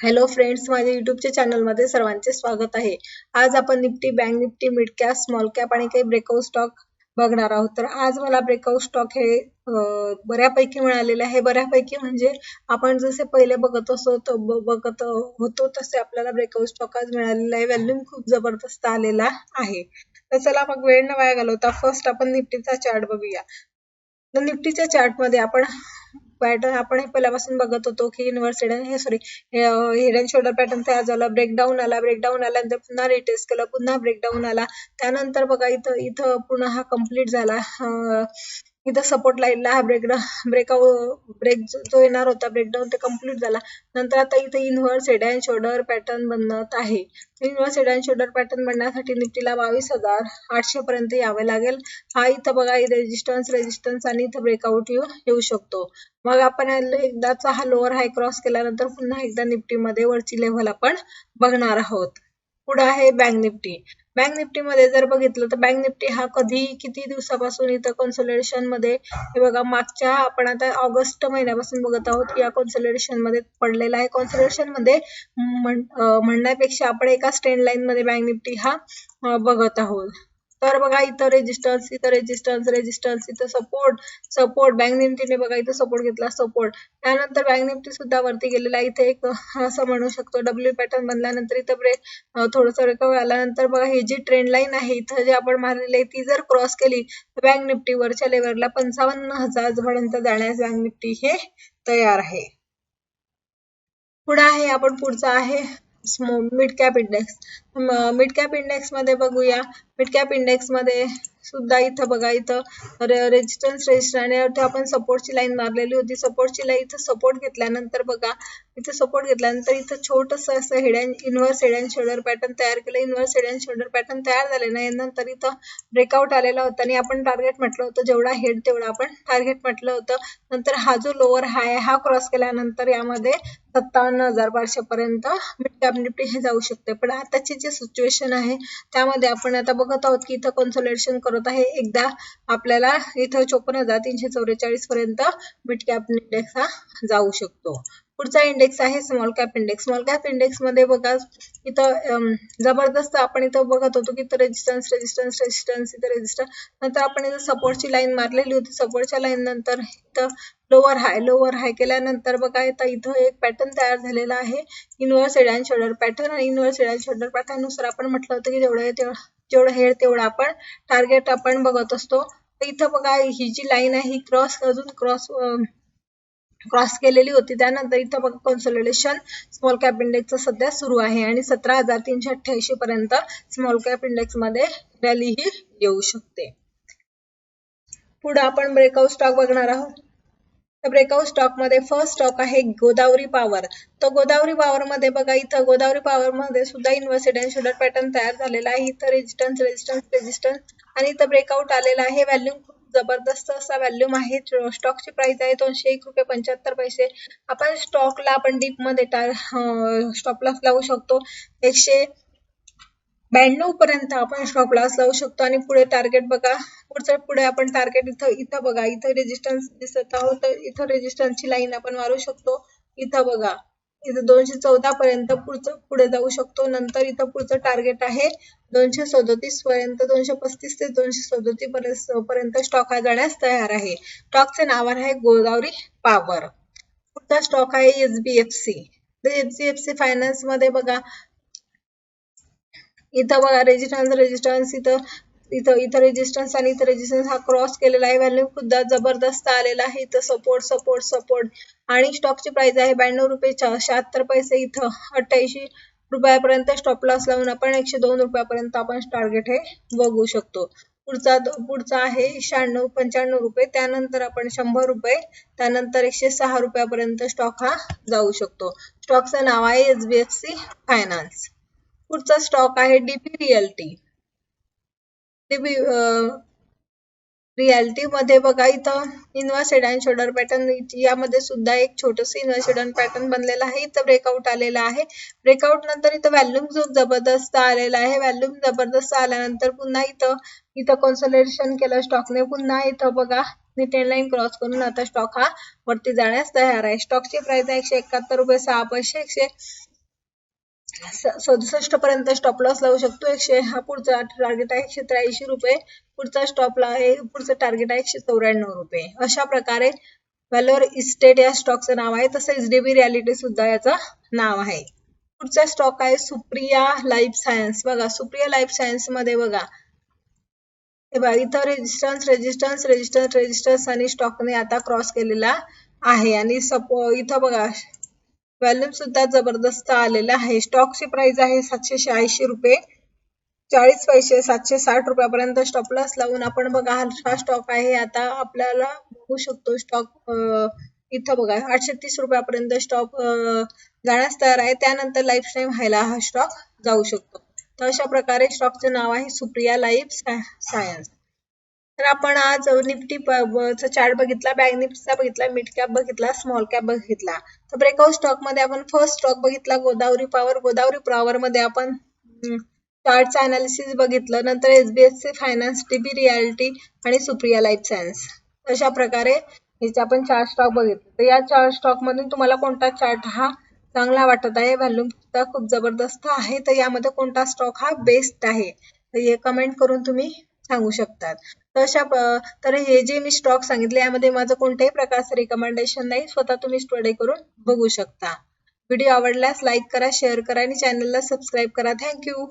Hello friends माझ्या युट्यूबच्या चॅनलमध्ये सर्वांचे स्वागत आहे. आज आपण Nifty bank Nifty mid cap small cap आणि काही ब्रेकआउट स्टॉक बघणार आहोत. तर आज मला ब्रेकआउट स्टॉक हे बऱ्यापैकी मिळालेले आहे. बऱ्यापैकी म्हणजे आपण जसे पहिले बघत असो बघत होतो तसे आपल्याला ब्रेकआउट स्टॉक आज मिळालेला आहे. व्हॅल्यूम खूप जबरदस्त आलेला आहे. तर चला मग वेळ न वाया घालवता फर्स्ट आपण निफ्टीचा चार्ट बघूया. तर निफ्टीच्या चार्टमध्ये आपण पॅटर्न आपण हे पहिल्यापासून बघत होतो की युनिव्हर्सिटी हे sorry head and shoulder pattern तयार झाला ब्रेकडाऊन आला ब्रेकडाऊन आल्यानंतर पुन्हा रिटेस्ट केलं पुन्हा ब्रेकडाऊन आला. त्यानंतर बघा इथं इथं पुन्हा हा कंप्लीट झाला. इथं सपोर्ट लाईनला हा ब्रेक ब्रेकआउट ब्रेक जो येणार होता ब्रेकडाऊन ते कंप्लीट झाला. नंतर आता इथं inverse head and shoulder pattern बनत आहे. Inverse head and shoulder pattern बनण्यासाठी निफ्टीला बावीस हजार आठशे पर्यंत यावे लागेल. हा इथं बघा रेजिस्टन्स रेजिस्टन्स आणि इथं ब्रेकआउट येऊ येऊ शकतो. मग आपण एकदाचा हा लोअर हाय क्रॉस केल्यानंतर पुन्हा एकदा निफ्टीमध्ये वरची लेव्हल आपण बघणार आहोत. पुढे आहे बँक निफ्टी बँक निफ्टी मध्ये जर बघितलं तर बँक निफ्टी हा कधी किती दिवसापासून इथं कॉन्सोलेशनमध्ये हे बघा मागच्या आपण आता ऑगस्ट महिन्यापासून बघत आहोत या कॉन्सोलिडेशनमध्ये पडलेला आहे. कॉन्सोलिडेशनमध्ये म्हणण्यापेक्षा आपण एका स्टँड लाईन मध्ये बँक निफ्टी हा बघत आहोत. तर बघा इथं रेजिस्टन्स इथं रेजिस्टन्स रेजिस्टन्स इथं सपोर्ट सपोर्ट बँक निफ्टीने बघा इथं सपोर्ट घेतला सपोर्ट त्यानंतर बँक निफ्टी सुद्धा वरती गेलेला इथे एक असं म्हणू शकतो डब्ल्यू पॅटर्न बनल्यानंतर इथं ब्रेक थोडंसं रिकवर आल्यानंतर बघा ही जी ट्रेंड लाईन आहे इथं जे आपण मारलेली आहे ती जर क्रॉस केली तर बँक निफ्टी वरच्या लेवलला पंचावन्न हजार पर्यंत जाण्यास बँक निफ्टी हे तयार आहे. पुढे आहे आपण पुढचा आहे mid cap index mid cap इंडेक्समध्ये बघूया. मिड कॅप इंडेक्समध्ये सुद्धा इथं बघा इथं रेजिस्टन्स रेजिस्टर आणि आपण सपोर्टची लाईन मारलेली होती. सपोर्टची लाईन इथं सपोर्ट घेतल्यानंतर बघा इथं सपोर्ट घेतल्यानंतर इथं छोटंसं असं head and inverse head and shoulder pattern तयार केलं. Inverse head and shoulder pattern तयार झाले नाही. नंतर इथं ब्रेकआउट आलेला होता आणि आपण टार्गेट म्हटलं होतं. जेवढा हेड तेवढा आपण टार्गेट म्हटलं होतं. नंतर हा जो लोअर हाय हा क्रॉस केल्यानंतर यामध्ये सत्तावन्न हजार पाचशे पर्यंत मिड कॅप निफ्टी हे जाऊ शकते. पण आताची जे सिच्युएशन आहे. त्यामध्ये आपण आता बघत आहोत की इथं कन्सोलेशन करत आहे. एकदा आपल्याला इथं चोपन्न हजार तीनशे चौवेचाळीस पर्यंत मिडकॅप इंडेक्स हा जाऊ शकतो. पुढचा इंडेक्स आहे small cap index small cap इंडेक्समध्ये बघा इथं जबरदस्त आपण इथं बघत होतो की इथं रेजिस्टन्स रेजिस्टन्स रेजिस्टन्स इथं रेजिस्टन्स नंतर आपण इथं सपोर्टची लाईन मारलेली होती. सपोर्टच्या लाईन नंतर इथं लोअर हाय लोअर हाय केल्यानंतर बघा इथं इथं एक पॅटर्न तयार झालेला आहे. Inverse head and shoulder pattern आणि इन्व्हर्स हेड अँड शोल्डर पॅटर्ननुसार आपण म्हटलं होतं की जेवढं तेवढं जेवढं हेड तेवढं आपण टार्गेट आपण बघत असतो. इथं बघा ही जी लाईन आहे ही क्रॉस अजून क्रॉस क्रॉस केलेली होती. त्यानंतर इथं बघा कॉन्सोलिडेशन स्मॉल कॅप इंडेक्स सध्या सुरू आहे आणि सतरा हजार तीनशे अठ्ठ्याऐंशी पर्यंत स्मॉल कॅप इंडेक्समध्ये रॅली ही येऊ शकते. पुढे आपण ब्रेकआउट स्टॉक बघणार आहोत. ब्रेकआउट स्टॉकमध्ये फर्स्ट स्टॉक आहे गोदावरी पॉवर तर गोदावरी पॉवर मध्ये बघा इथं गोदावरी पॉवर मध्ये सुद्धा इन्व्हर्सिड अँड शोल्डर पॅटर्न तयार झालेला आहे. इथं रेजिस्टन्स रेजिस्टन्स रेजिस्टन्स आणि इथं ब्रेकआउट आलेला आहे. व्हॅल्यू खूप जबरदस्त असा व्हॅल्यूम आहे स्टॉकची प्राइस आहे दोनशे एक रुपये पंच्याहत्तर पैसे. आपण स्टॉकला आपण डीपमध्ये स्टॉप लॉस लावू शकतो. एकशे ब्याण्णव पर्यंत आपण स्टॉप लॉस लावू शकतो. आणि पुढे टार्गेट बघा. पुढचं पुढे आपण टार्गेट इथं इथं बघा. इथं रेजिस्टन्स दिसत आहोत इथं रेजिस्टन्सची लाईन आपण मारू शकतो. इथं बघा. इथं दोनशे चौदा पर्यंत पुढचं पुढे जाऊ शकतो. नंतर इथं पुढचं टार्गेट आहे दोनशे सदोतीस पर्यंत दोनशे पस्तीस ते दोनशे सदोतीस पर्यंत स्टॉक हा जाण्यास तयार आहे. स्टॉकचे नाव आहे गोदावरी पॉवर पुढचा स्टॉक आहे एचबीएफसी एचडीएफसी फायनान्समध्ये बघा. इथं बघा रेजिस्टन्स रेजिस्टन्स इथं इथं इथं रेजिस्टन्स आणि इथं रेजिस्टन्स हा क्रॉस केलेला आहे. व्हॅल्यू सुद्धा जबरदस्त आलेला आहे. इथं सपोर्ट सपोर्ट सपोर्ट आणि स्टॉकची प्राइस आहे ब्याण्णव रुपये शहात्तर पैसे इथं. अठ्ठ्याऐंशी रुपयापर्यंत स्टॉप लॉस लावून आपण एकशे दोन रुपयापर्यंत आपण टार्गेट हे बघू शकतो. पुढचा पुढचा आहे शहाण्णव पंच्याण्णव रुपये. त्यानंतर आपण शंभर रुपये. त्यानंतर एकशे सहा रुपयापर्यंत स्टॉक हा जाऊ शकतो. स्टॉकचं नाव आहे एचबीएफसी फायनान्स पुढचा स्टॉक आहे डीपी रिअल्टी रियालिटी मध्ये बघा इथं इन्व्हर्सेड अँड शोल्डर पॅटर्न यामध्ये सुद्धा एक छोटस इन्व्हर्सेड पॅटर्न बनलेला आहे. इथं ब्रेकआउट आलेला आहे. ब्रेकआउट नंतर इथं व्हॅल्यूम जो जबरदस्त आलेला आहे. व्हॅल्यूम जबरदस्त आल्यानंतर पुन्हा इथं इथं कॉन्सोलेशन केलं स्टॉकने पुन्हा इथं बघा टेन लाईन क्रॉस करून आता स्टॉक हा वरती जाण्यास तयार आहे. स्टॉकची प्राइस आहे एकशे एकाहत्तर रुपये सहा पैसे एकशे सदुसष्ट पर्यंत स्टॉप लॉस लावू शकतो. एकशे हा पुढचा टार्गेट आहे एकशे त्र्याऐंशी रुपये. पुढचा स्टॉप आहे पुढचं टार्गेट आहे एकशे चौऱ्याण्णव रुपये. अशा प्रकारे व्हॅलोर इस्टेट या स्टॉकचं नाव आहे. तसेच एच डी बी रियालिटी सुद्धा याचं नाव आहे. पुढचा स्टॉक आहे सुप्रिया लाईफ सायन्स बघा सुप्रिया लाईफ सायन्समध्ये बघा. हे बघा इथं रेजिस्टन्स रेजिस्टन्स रेजिस्टन्स रेजिस्टन्स आणि स्टॉकने आता क्रॉस केलेला आहे. आणि सपो इथं बघा व्हॅल्यूम सुद्धा जबरदस्त आलेला आहे. स्टॉकची प्राइस आहे सातशे शहाऐंशी रुपये. चाळीस पैसे सातशे साठ रुपयापर्यंत स्टॉप लॉस लावून आपण बघा हा स्टॉक आहे. आता आपल्याला बघू शकतो स्टॉक इथं बघा आठशे तीस रुपयापर्यंत स्टॉक जाण्यास तयार आहे. त्यानंतर लाईफ टाईम व्हायला हा स्टॉक जाऊ शकतो. तर अशा प्रकारे स्टॉकचे नाव आहे सुप्रिया लाईफ सायन्स तर आपण आज निफ्टी चार्ट बघितला बँक निफ्टीचा बघितला मिड कॅप बघितला स्मॉल कॅप बघितला. तर ब्रेकआउट स्टॉकमध्ये आपण फर्स्ट स्टॉक बघितला गोदावरी पॉवर गोदावरी पॉवर मध्ये आपण चार्टचं अनालिसिस बघितलं नंतर एसबीएससी फायनान्स टीबी रियालिटी आणि सुप्रिया लाईफ सायन्स अशा प्रकारे याचे आपण चार स्टॉक बघितले. तर या चार स्टॉक मधून तुम्हाला कोणता चार्ट हा चांगला वाटत आहे व्हॅल्यूम सुद्धा खूप जबरदस्त आहे. तर यामध्ये कोणता स्टॉक हा बेस्ट आहे? तर हे कमेंट करून तुम्ही सांगू शकतात. तशा तर हे जे मी स्टॉक सांगितले यामध्ये माझं कोणत्याही प्रकारचं रिकमेंडेशन नाही. स्वतः तुम्ही स्टडी करून बघू शकता. व्हिडिओ आवडल्यास लाईक करा शेअर करा आणि चॅनलला सबस्क्राईब करा. थँक्यू